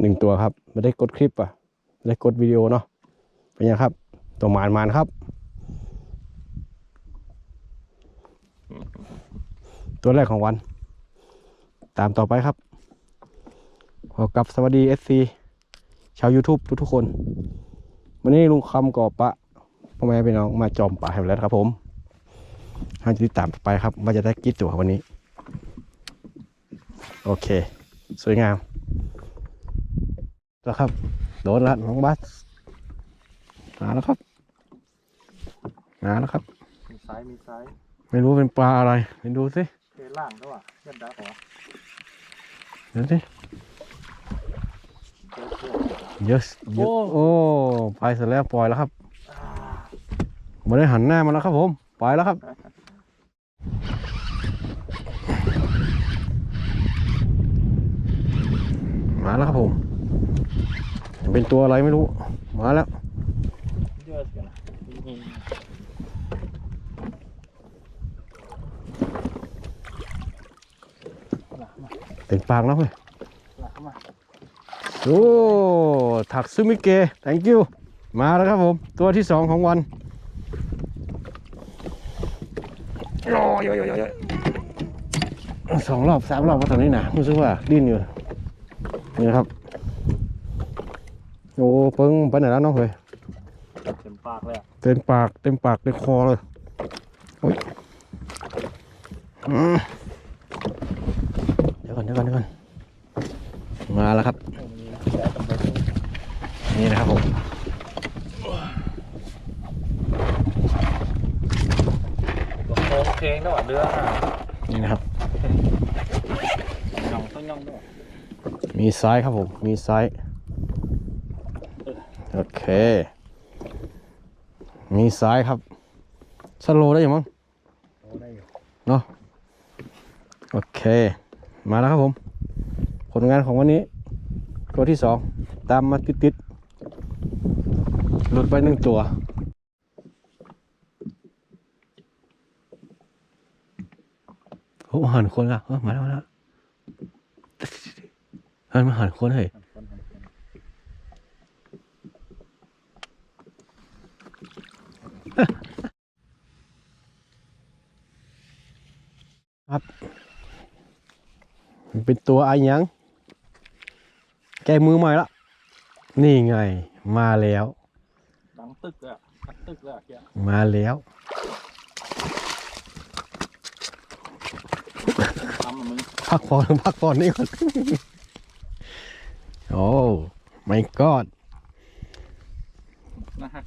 หนึ่งตัวครับไม่ได้กดคลิปอะไม่ได้กดวิดีโอเนาะเป็นยังครับ ตัวหมานมานครับ ตัวแรกของวัน ตามต่อไปครับ ขอกับสวัสดีเอฟซีชาว YouTube ทุกๆคน วันนี้ลุงคำก่อปะพ่อแม่พี่น้องมาจอมป่าให้แล้วครับ ผมท่านจะติดตามต่อไปครับว่าจะได้กี่ตัววันนี้ โอเค สวยงาม แล้วครับ โดนแล้วน้องบัสมาแล้วครับมาแล้วครับ มีซ้ายมีซ้ายไม่รู้เป็นปลาอะไรไปดูสิเทล่างด้วยว่ะเพื่อนดักเหรอเดี๋ยวสิเจอเพื่อนเยอะเยอะโอ้ไปเสร็จแล้วปล่อยแล้วครับไมาได้หันหน้ามาแล้วครับผมปล่อยแล้วครับมาแล้วครับผมจะ เป็นตัวอะไรไม่รู้ มาแล้ว เต็มปากแล้วเว้ยโอ้ถักซึมิเกะ thank you มาแล้วครับผม ตัวที่สองของวันโอ้ยโยโยโยสองรอบสามรอบก็ตอนนี้นะรู้สึกว่าดิ้นอยู่นี่ครับ โอ้เพิ่งไปไหนแล้วน้องเฮ้ยเต็มปากเลยอะเต็มปากเต็มปากเต็มคอเลยโอ้ยอืมเดี๋ยวก่อนเดี๋ยวก่อนเดี๋ยวก่อนมาแล้วครับโอ้มีแฉกับเบิร์ดนี่นะครับผมโค้งเพลงด้วยว่ะเรืออะนี่นะครับ ย่องต้องย่องด้วยมีไซส์ครับผม มีไซส์ โอเค มีไซส์ครับสโลว์ได้ยังมั้งโอ้ได้อยู่เนาะโอเค มาแล้วครับผม ผลงานของวันนี้ ตัวที่สอง ตามมาติดๆ หลุดไปหนึ่งตัวโอ้หันคนละเออมาแล้วมาแล้วหันมาหันคนเฮ้ย คนคนคน มัน เป็นตัวอะไรยัง แกมือใหม่ละ นี่ไง มาแล้วดังตึกเลยอะทักตึกเลยอะเกียมาแล้วทำอะมึงพักผ่อนพักผ่อนนี่ก่อน โอ้ไม่กอดนะฮะ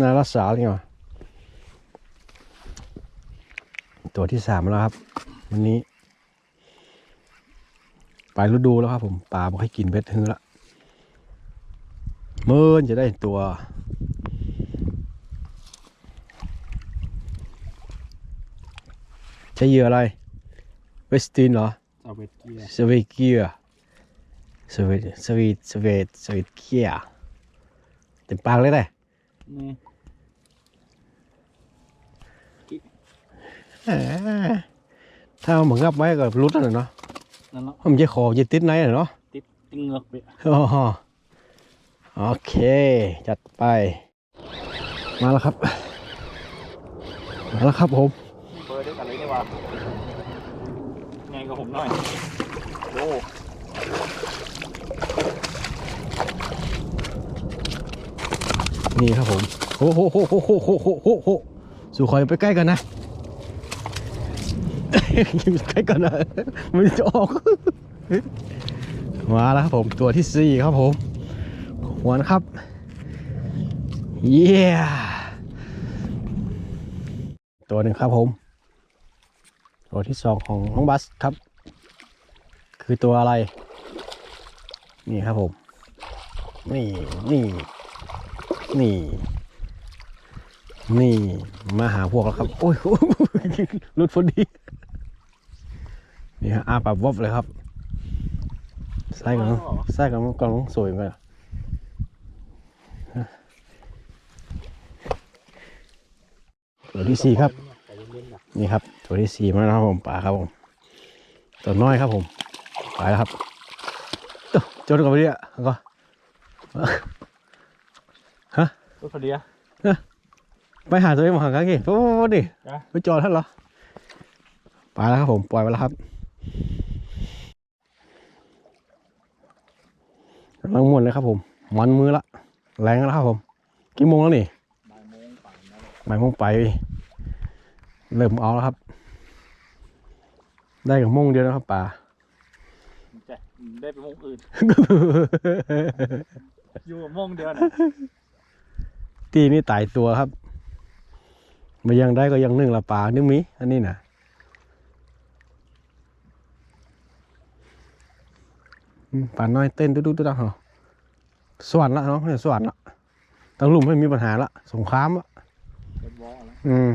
น่ารักษาเลยว่ะตัวที่สามแล้วครับ วันนี้ปลายฤดูแล้วครับผมปลาบอกให้กินเบ็ดฮื้อละเมื่อจะได้ตัว ใช้เหยื่ออะไร เวสตินเหรอเอาเวทเกียร์สวีเกียสวีสวีสวีสวีเกียเต็มปากเลยได้นี่แหม ถ้าเหมือนกับไว้ก็รุดนั่นแหละเนาะนั่นเนาะมันจะขอติดไหนเหรเนาะติดติงเงือกไปอ๋อโอเค จัดไป มาแล้วครับ มาแล้วครับผมเบอร์ด้วยกันเลยนี่ว่าไงกับผมหน่อยโอ้นี่ครับผมโอ้โหโหโหโหโหโหโหสู่คอยไปใกล้กันนะ ใกล้กันนะมันจะออกมาแล้วครับผมตัวที่สี่ครับผมหวนครับ เย้ตัวหนึ่งครับผม ตัวที่สองของน้องบัสครับ คือตัวอะไร นี่ครับผม นี่นี่นี่ นี่มาหาพวกแล้วครับ โอ้ยหลุดพอดี นี่ฮะอาปากวบเลยครับไส้กันไส้กันกำลังสวยไหมล่ะตัวที่สี่ครับใจเย็นๆนะนี่ครับตัวที่สี่มาแล้วครับผมป่าครับผมตัวน้อยครับผมไปแล้วครับจนกับไปเนี่ยก็รถพอดีอะไปหาตัวเองมาหากันกี่โอ้ดิจ้ะไปจอดท่านเหรอไปแล้วครับผมปล่อยไปแล้วครับ กำลังม่วนเลยครับผมมันมือละ แรงแล้วครับผม กี่โมงแล้วนี่บ่ายโมงป่านแล้วบ่ายโมงไปเริ่มเอาแล้วครับ ได้กับโมงเดียวนะครับป่าจะได้ไปโมงอื่นอยู่กับโมงเดียวนะตีนี่ตายตัวครับมายังได้ก็ยังนึ่งละป่านึ่งมีอันนี้นะอืม ป่าน้อยเต้นตุ๊ดตุ๊ดตุ๊ดเหรอสวรรค์ละเนาะเนี่ยสวรรค์ละตั้งหลุมไม่มีปัญหาละสงครามละเป็นวอลแล้วอืม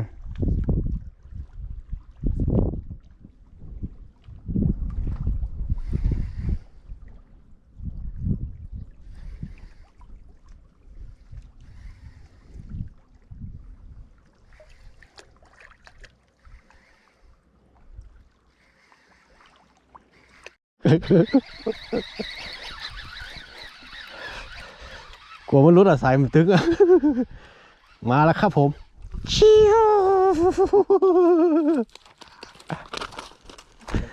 กลัวมันรุดอะสายมันตึกอะมาแล้วครับผมชิว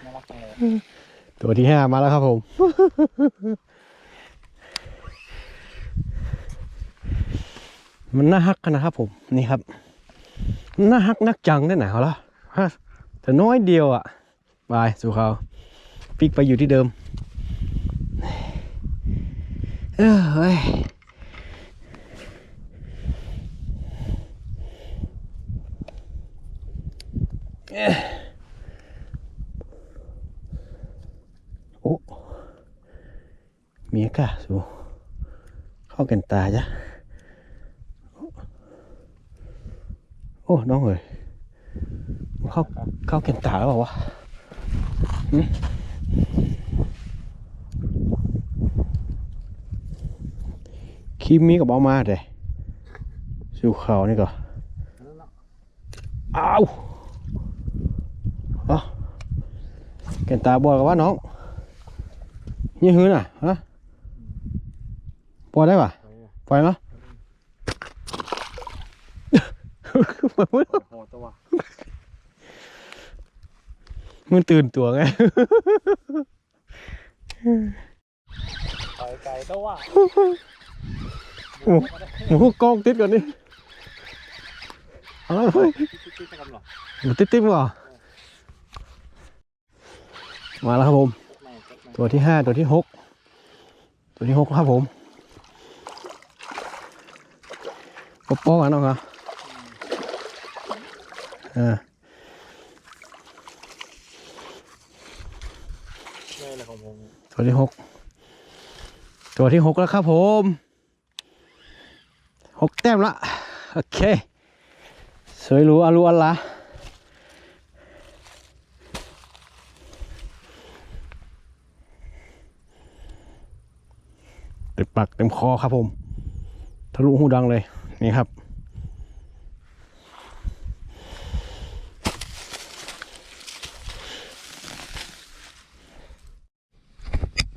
น่ารักจังเลยตัวที่ห้ามาแล้วครับผม มันน่าฮักกันนะครับผมนี่ครับน่าฮักนักจังได้ไหนเขาละฮะแต่น้อยเดียวอะ บาย สู่เขา ปิกไปอยู่ที่เดิม เออเฮ้ยเอ๊ะโอ้มีอากาศสูเข้ากันตาจ้ะโอ้ น้องเอ๋ยเข้าเข้าเก็นตาแล้วเปล่าวะ ครีมมีกับเอามาเด้สิวขาวนี่ก็อ้าวเอาเก็นตาบอดกับว่าน้องยี่หื้อน่ะฮะปล่อยได้ป่ะปล่อยเนาะโอ้โหตัว มันตื่นตัวไงไปไกลตัวโอ้หมูกล้องติดก่อนนี่เอาละเฮ้ยคิดๆกันหรอหมูติดติดมั้งเหรอมาแล้วครับผมไม่ไม่ตัวที่ห้าตัวที่หกตัวที่หกครับผมป๊อปป๊อกันเนาะครับอ่า ไม่เลยของผม ตัวที่หกตัวที่หกแล้วครับผมหกแต้มละโอเคสวยหรูอารูอัลลาเต็มปากเต็มคอครับผมทะลุหูดังเลยนี่ครับ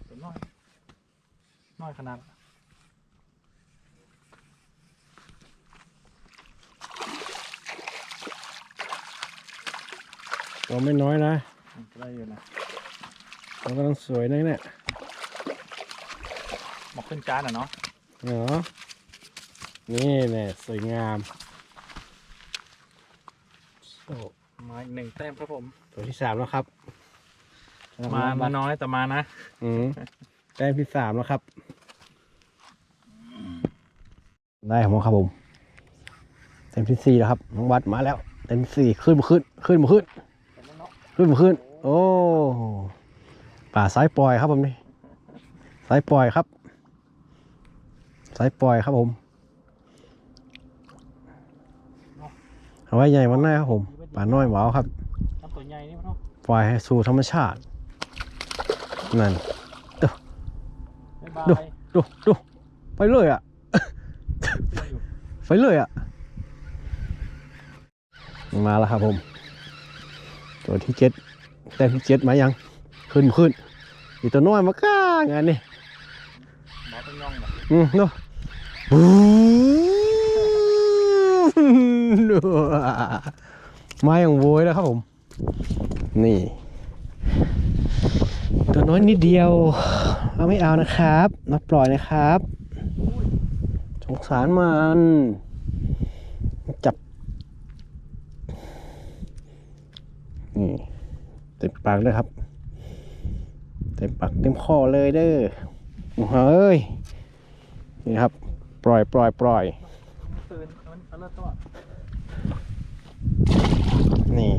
เป็นน้อยน้อย ขนาดตัวไม่น้อยนะมันก็ได้อยู่นะตัวกำลังสวยนะเนี่ยหมอกขึ้นจานอะเนาะเนาะนี่แน่สวยงามโอ้มาอีกหนึ่งแต้มครับผม ตัวที่สามแล้วครับ มามาน้อยแต่มานะ อืมแต้มที่สามแล้วครับ ได้ของผมครับผม เต็มที่สี่แล้วครับน้องวัดมาแล้ว เต็มที่สี่ขึ้นมาขึ้น ขึ้นมาขึ้น ขึ้นมาขึ้น โอ้ป่าสายปล่อยครับผมนี่สายปล่อยครับ สายปล่อยครับผมเอาไว้ใหญ่วันหน้าครับผมป่าน้อยหวาวครับน้ำตัวใหญ่นี่เนาะปล่อยให้สู่ธรรมชาติ นั่นบ๊ายบายดูดูดูไปเลยอะอยู่ ไปเลยอะ มาแล้วครับผม ตัวที่เจ็ดแต้มที่เจ็ดมายัง ขึ้นขึ้นอีตัวน้อยมาก้างานนี่อืมดูดูมาอย่างโวยแล้วครับผม นี่ ตัวน้อยนิดเดียวเราไม่เอานะครับมาปล่อยนะครับ สงสารมันจับนี่เต็มปากเลยครับ เต็มปากเต็มคอเลยเด้อเอ้ยนี่ครับ ปล่อยปล่อยปล่อยนี่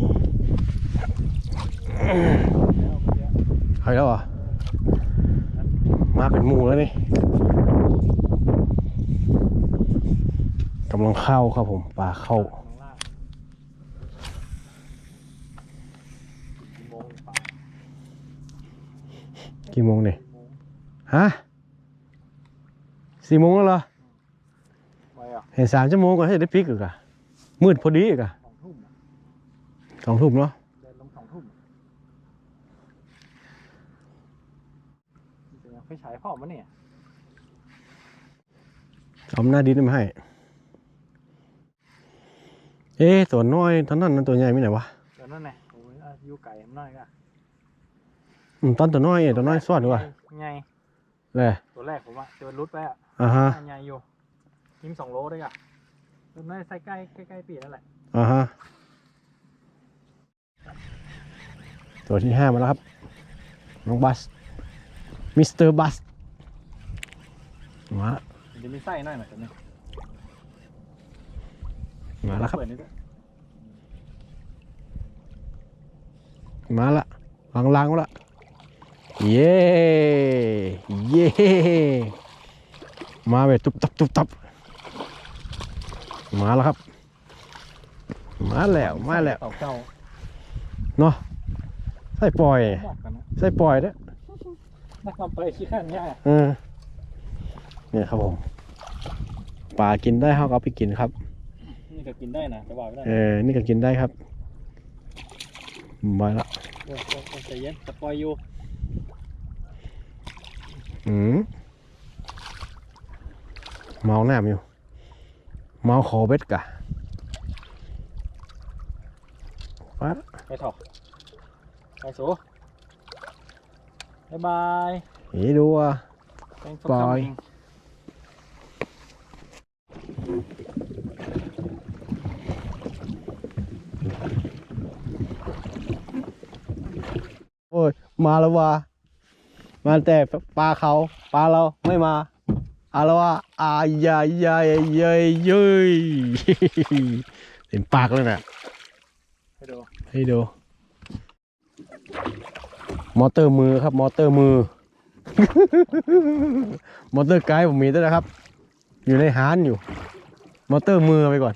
เอาเยแล้วเหรอมาเป็นหมูแล้วนี่ กำลังเข้าครับผมปลาเข้าข้างล่างกี่โมงป่ากี่โมงเนี่ยกี่โมงฮะสี่โมงแล้วเหรอไว้อะเห็นสามชั่วโมงก่อนให้ได้พลิกอีกอะมืดพอดีอีกอะสองทุ่มอะสองทุ่มเนาะเดินลงสองทุ่มจริงๆไฟฉายพ่อมันเนี่ยเอาหน้าดินมาให้ เอ๊ะตัวน้อยตอนนั้นนั้นตัวใหญ่ไม่ไหนวะเดี๋ยวนั่นไงโอ้ยอายุไก่มันน้อยก็อืมตอนตัวน้อยเอ๊ะตัวน้อยซ่อนดีกว่าไงเลยตัวแรกผมอะเจอรุดไปอะอ่าฮะใหญ่อยู่ทิ้งสองโลด้วยอะตัวนั้นใส่ใกล้ใกล้ใกล้ๆปีนั่นแหละอ่าฮะตัวที่ห้ามาแล้วครับ น้องบัสมิสเตอร์บัสมาละมันจะมีไส้หน่อยหน่อยตัวนี้ มาแล้วครับ เปิดนี่ด้วยมาละลังลังๆละเย้เย้มาแบบตุบตับตุบตับมาแล้วครับ มาแล้วมาแล้วเต่าเก่าเนาะใส่ปล่อยเหมาะกันนะใส่ปล่อยเด้อนักความเปรย์ขี้ข้างยากเออเนี่ยครับผมปลากินได้เขาก็เอาไปกินครับ นี่ก็กินได้นะจะบอกไม่ได้เออ นี่ก็กินได้ครับมาละโอ้โหใจเย็นสปอยอยู่อืมเมาหน้าอยู่ เมาขอเบ็ดกะไปละไปถอกไปสูบายบายเฮ้ดูอะแป้งส้ม บาย ตำเอง โอ้ยมาแล้วว่ะมาแต่ปลาเขาปลาเราไม่มาอาแล้วว่าอายายายยยเย้ยเห็นปากแล้วน่ะให้ดูให้ดูมอเตอร์มือครับ มอเตอร์มือ มอเตอร์ไกด์ผมมีด้วยนะครับ อยู่ในฮานอยู่ มอเตอร์มือไปก่อน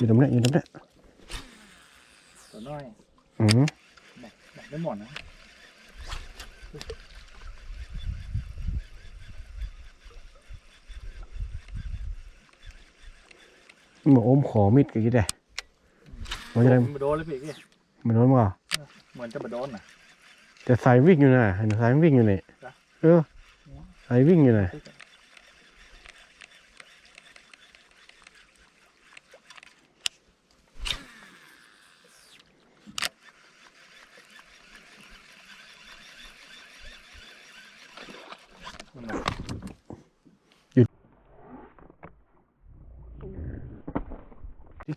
อยู่ตรงนี้อยู่ตรงนี้ตัวน้อยอืมแบกแบกไม่หมดนะบอกอมขอมิดกันกี่ได้มันจะได้มันโดนเลยพี่พี่มันโดนมั้งเหมือนจะมาโดนน่ะแต่สายวิ่งอยู่นะเห็นสายวิ่งอยู่นี่จ๊ะเออสายวิ่งอยู่นะ มันน่ะ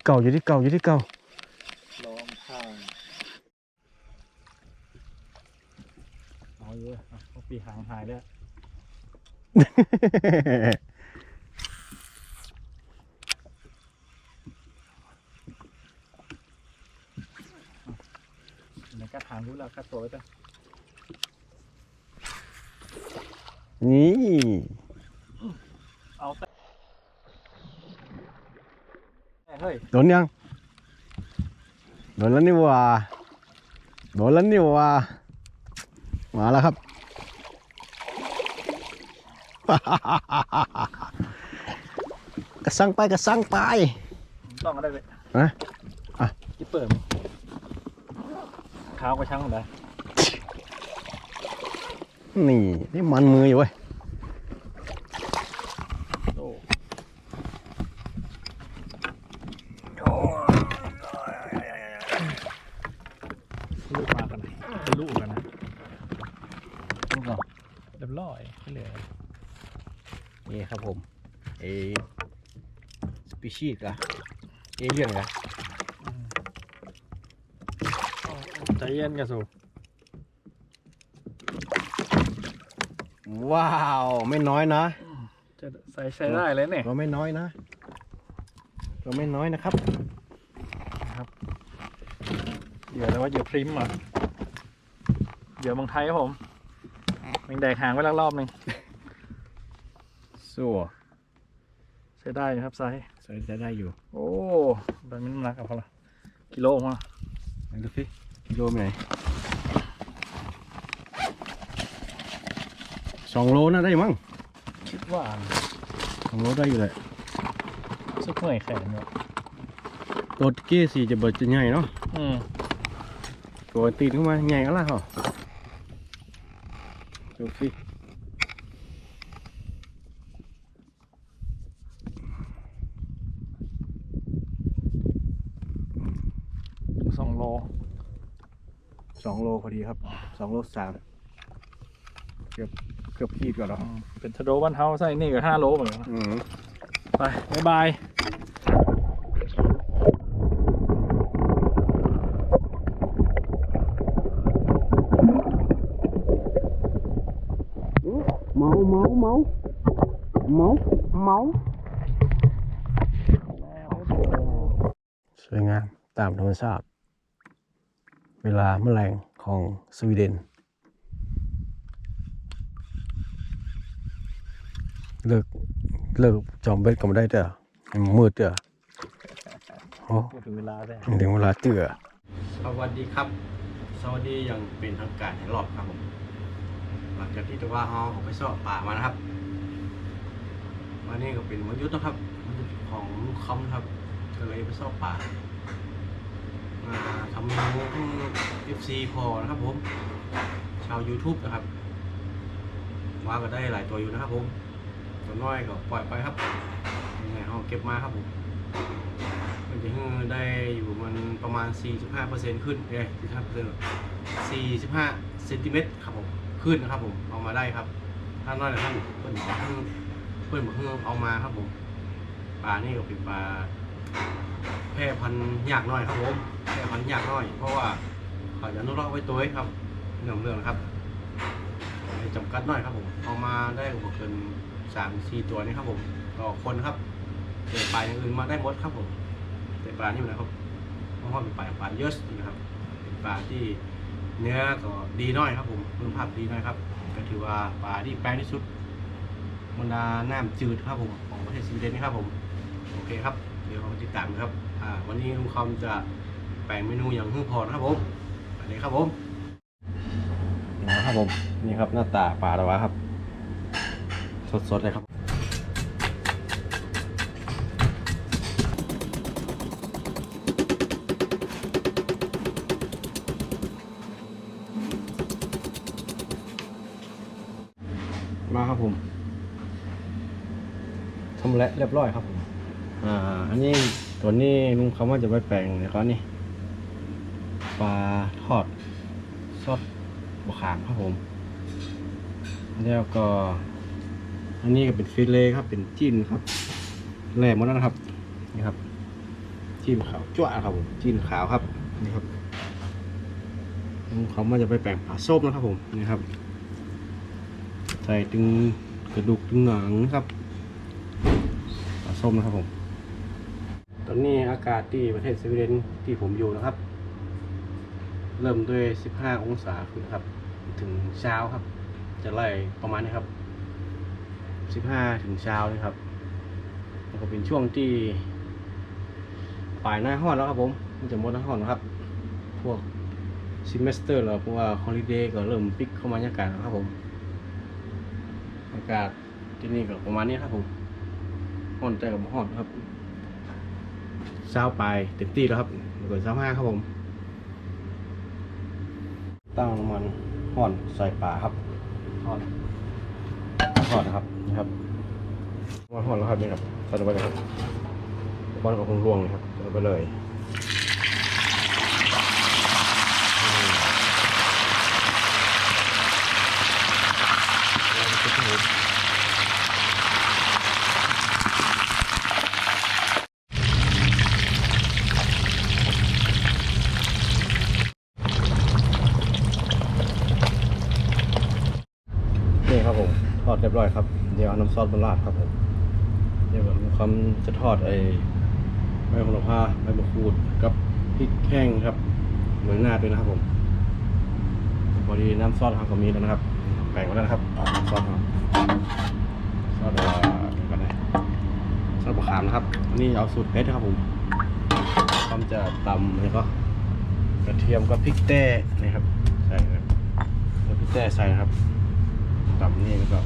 เก่าอยู่ที่เก่าอยู่ที่เก่าล้อมข้างเอาอยู่เว้ยอะเอาปีกหางหายด้วยในกระถางรู้แล้วกระตัวไว้จ้ะ นี่ เอาแต่เฮ้ย โด นยัง โดนแล้วนี่หว่า โดนแล้วนี่หว่า มาแล้วครับ กระสังไปกระสังไปต้องก็ได้เลยฮะอะที่เปิดมั้ยเท้ากระชังหมดเลยนี่นี่มันมืออยู่เว้ย โอ้ลูกมากันไหนเป็นลูกกันนะลูกเหรอเรียบร้อยไม่เหลือ นี่ ครับผมเอสปีชีส์อะเอเลี่ยนอะใจเย็นกันสูว้าว ไม่น้อยนะจะใส่ใช้ได้เลยเนี่ยเราไม่น้อยนะเราไม่น้อยนะครับเหยื่อแล้วว่าเหยื่อพริมอะเหยื่อเมืองไทยครับผมแมงแดกหางไว้แล้วรอบหนึ่ง สู้ใช้ได้นะครับไซส์ใส่ได้ได้อยู่ โอ้แบบนี้น้ำหนักเอาพอละกิโลมาไหนดูสิกิโลไหนสองโลน่าได้มั้งคิดว่าสองโลได้อยู่เลยซึกเมื่อยแขนเนี่ยตัวเกี้สีจะเบิดจะใหญ่เนาะอืมตัวตีนเข้ามาใหญ่แล้วล่ะเหรอดูสิสองโล สองโลพอดีครับ สองโลสามเกือบเกือบขีดก่อนแล้วอืมเป็นชะโดบ้านเฮาใส่นี่ก็ห้าโลเหมือนกันนะอืมไปบ๊ายบายเมาเมาเมาเมาเมาสวยงามตามธรรมชาติเวลาแมลง ของสวีเดน เลิกเลิกจอมเบ็ดก็ไม่ได้เด้อมันมืดเด้อโอ้พูดถึงเวลาแล้วถึงเวลาเตือสวัสดีครับ สวัสดีอย่างเป็นทางการในรอบครับผมหลังจากที่ตัวว่าเฮาออกไปเสาะป่ามานะครับวันนี้ก็เป็นวันหยุทธนะครับวันหยุดของลูกคำนะครับก็เลยไปเสาะป่า ทำเมนูให้ FC พอนะครับผม ชาว YouTube นะครับว่าก็ได้หลายตัวอยู่นะครับผมตัวน้อยก็ปล่อยไปครับยังไงเราเก็บมาครับผมมันจะได้อยู่มันประมาณ 45%ขึ้นเอ้ย45% 45เซนติเมตรครับผมขึ้นนะครับผมเอามาได้ครับ ถ้าน้อยนะท่านเปิ้ลบอกให้เปิ้ลบอกให้เอามาครับผมปลานี่ก็เป็นปลา แพร่พันธุ์ยากน้อยครับผมแพร่พันธุ์ยากน้อย เพราะว่าเขาจะอนุรักษ์ไว้ตัวครับเรื่องของเรื่องนะครับให้จำกัดน้อยครับผมเอามาได้ก็บ่เกินสามสี่ตัวนี่ครับผมต่อคนครับแต่ปลาอย่างอื่นมาได้หมดครับผมแต่ปลานี่นะครับเพราะว่าเป็นปลาปลาเยอะนะครับเป็นปลาที่เนื้อก็ดีน้อยครับผมคุณภาพดีน้อยครับ ก็ถือว่าปลาที่แปลงที่สุดบรรดาน้ำจืดครับผมของประเทศสวีเดนนะครับผม โอเคครับ เดี๋ยวเราติดตามกันครับ อ่าวันนี้ลุงคอมจะแปลงเมนูอย่างฮือพอนะครับผมสวัสดีครับผมนะครับผมนี่ครับหน้าตาปลาละวะครับ สดๆเลยครับมาครับผมทำและเรียบร้อยครับผม อ่า อันนี้ ตัวนี้ลุงคำว่าจะไปแปลงนะครับนี่ปลาทอดซอสบะขามครับผม แล้วก็ อันนี้ก็เป็นฟิเลต์ครับ เป็นจิ้นครับแหลมหมดแล้วนะครับ นี่ครับ จิ้มขาวจ้วครับผมจิ้มขาวครับ นี่ครับเขามันจะไปแปลงผักส้มนะครับผมนี่ครับ ใส่ตึงกระดูกตึงหนังครับผักส้มนะครับผม อนนี้อากาศที่ประเทศสวีเดนที่ผมอยู่นะครับ เริ่มด้วย 15 องศาขึ้นครับ ถึงเช้าครับ จะไล่ประมาณนี้ครับ 15 ถึงเช้านี่ครับแล้วก็เป็นช่วงที่ปลายหน้าห้อนแล้วครับผมมันจะหมดหน้าห้อนแล้วครับ พวกซิมเมสเตอร์หรือพวกฮอลิเดย์ก็เริ่มปิกเข้ามาในอากาศแล้วครับผม อากาศที่นี่ก็ประมาณนี้ครับผมห้อนใจกับห้อนครับ เช้าไปเต็มที่แล้วครับแล้วก็เช้าห้าครับผม ตั้งน้ำมันห่อนใส่ปลาครับห่อนห่อนนะครับนะครับว่าห่อนแล้วครับนี่ครับใส่ลงไปเลยครับบอลกับคงร่วงเลยครับใส่ลงไปเลยอืมแล้วก็จะถูกนี่ครับผมทอดเรียบร้อยครับ เดี๋ยวเอา น้ำซอสมาราดครับผมเดี๋ยวผมคำจะทอดไอ้ใบโหระพาใบมะกรูดกับพริกแห้งครับเหมือนหน้าด้วยนะครับผมพอดีน้ำซอสทางก็มีแล้วนะครับแบ่งไว้แล้วนะครับน้ำซอสครับซอสอะไรกันนะซอสมะขามนะครับอันนี่เอาสูตรเผ็ดนะครับผมคำจะตำแล้วก็กระเทียมกับพริกแต้นะครับใส่ครับแล้วพริกแต้ใส่นะครับตับนี่แล้วก็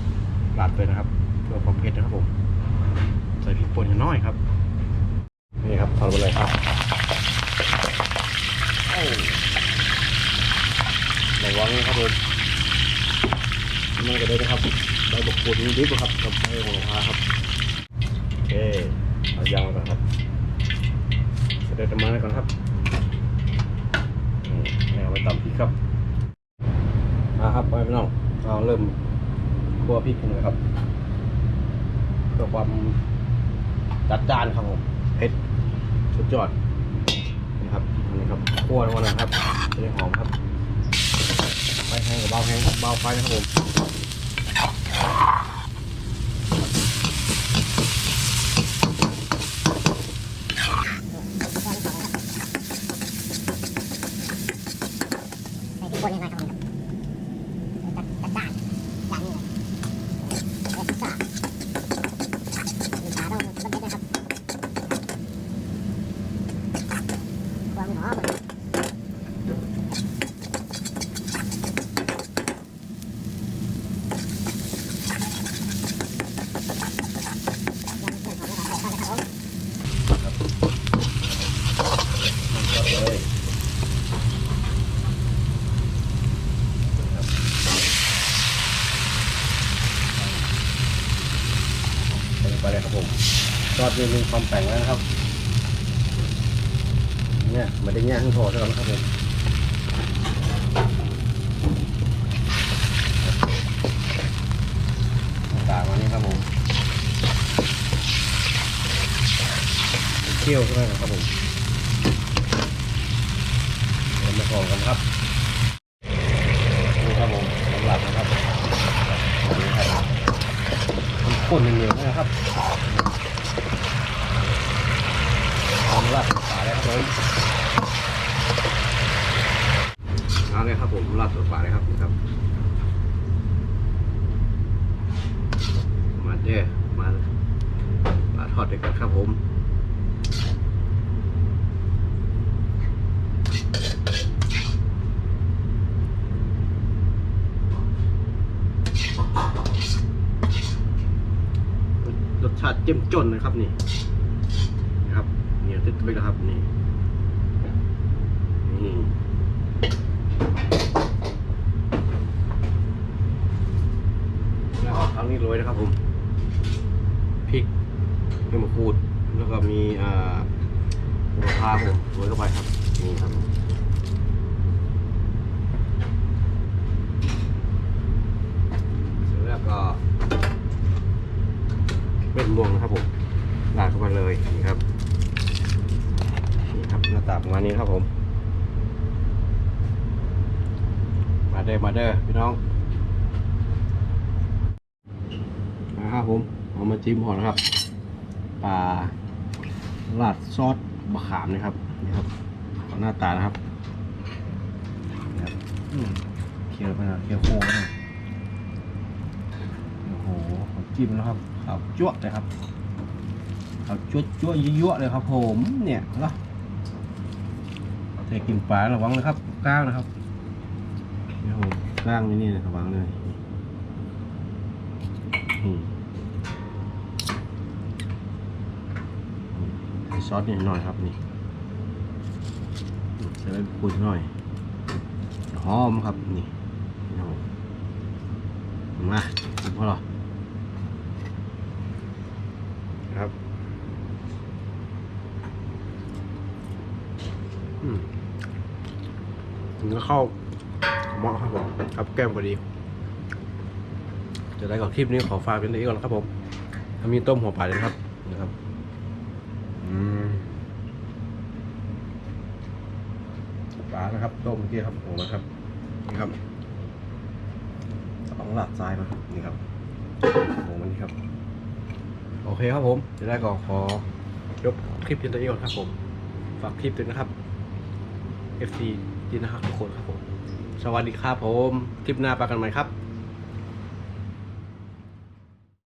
ราดไปนะครับ เพื่อความเผ็ดนะครับผม ใส่พริกป่นอย่างน้อยครับ นี่ครับทอดไปเลยครับระวังนะครับผมนี่ก็ได้นะครับใบบกปูนี่ดิบครับกับใบโหระพาครับโอเคเอายางมาก่อนครับเสด็จมาแล้วก่อนครับนี่เอาไปตำพริกครับมาครับไปพี่น้องเราเริ่มคั่วพริกกันเลยครับ เพื่อความจัดจานครับผมเผ็ดสุดยอดนะครับนี่ครับคั่ววันนะครับจะได้หอมครับไฟแห้งกับเบาแห้งเบาไฟนะครับผมก็เลยใส่ลงไปเลยครับผมซอสมีความแป่งแล้วนะครับ เนี่ยไม่ได้แง่ทั้งโถเท่านั้นครับผมตามมานี่ครับผมเคี่ยวใช่ไหมครับผมเรามาก่อนกันครับนี่ครับผมสำหรับนะครับนี่ครับมันข้นเหนียวๆนะครับทำลาดสาแล้วครับผม เอาเลยครับผมลาดสดฝาเลยครับนี่ครับ มา เด้อมามาทอดด้วยกันครับผมรสชาติเจ้มจนนะครับนี่นะครับเหนียวติดไปแล้วครับนี่นี่แล้วก็ครั้งนี้โรยนะครับผม ใบมะกรูด แล้วก็มีอ่าหัวพาผมโรยเข้าไปครับ นี่ครับเสร็จแล้วก็เป็นม่วงนะครับผมราดเข้าไปเลยนี่ครับนี่ครับหน้าณนี้ครับผม มาเด้อมาเด้อพี่น้องนะครับผมเอามาจิ้มก่อนนะครับ ปลาราดซอสมะขามนะครับนี่ครับขอหน้าตานะครับนี่ครับอืมเคี่ยวไปนะเคี่ยวโค้งนะโอ้โหขอจิ้มแล้วครับขาวจั่วเลยครับขาวจั่วจั่วยั่วๆเลยครับ ผมเนี่ยเนาะเทกินปลาระวังนะครับก้างนะครับนี่ครับผมร่างนี่นี่ระวังเลยอืมใส่ ซอสนี่หน่อยครับนี่อืมใส่ใบกุยหน่อยหอมครับนี่นี่ครับผมมาถึงพอหรอครับอืมถึงก็เข้าเหมาะครับผมครับแก้มก็ดี จะได้กับคลิปนี้ขอฝากเป็นตัวเองก่อนนะครับผมถ้ามีต้มหัวปลาเลยนะครับนะครับอืม ปลานะครับต้มเมื่อกี้ครับผมนะครับ นี่ครับต้องหลัดทรายมาครับนี่ครับผมมันนี่ครับ โอเคครับผมจะได้ก็ขอยกคลิปเป็นตัวเองก่อนครับผม ฝากคลิปด้วยนะครับ FC ดีนะครับทุกคนครับผม สวัสดีครับผม คลิปหน้าปากันใหม่ครับ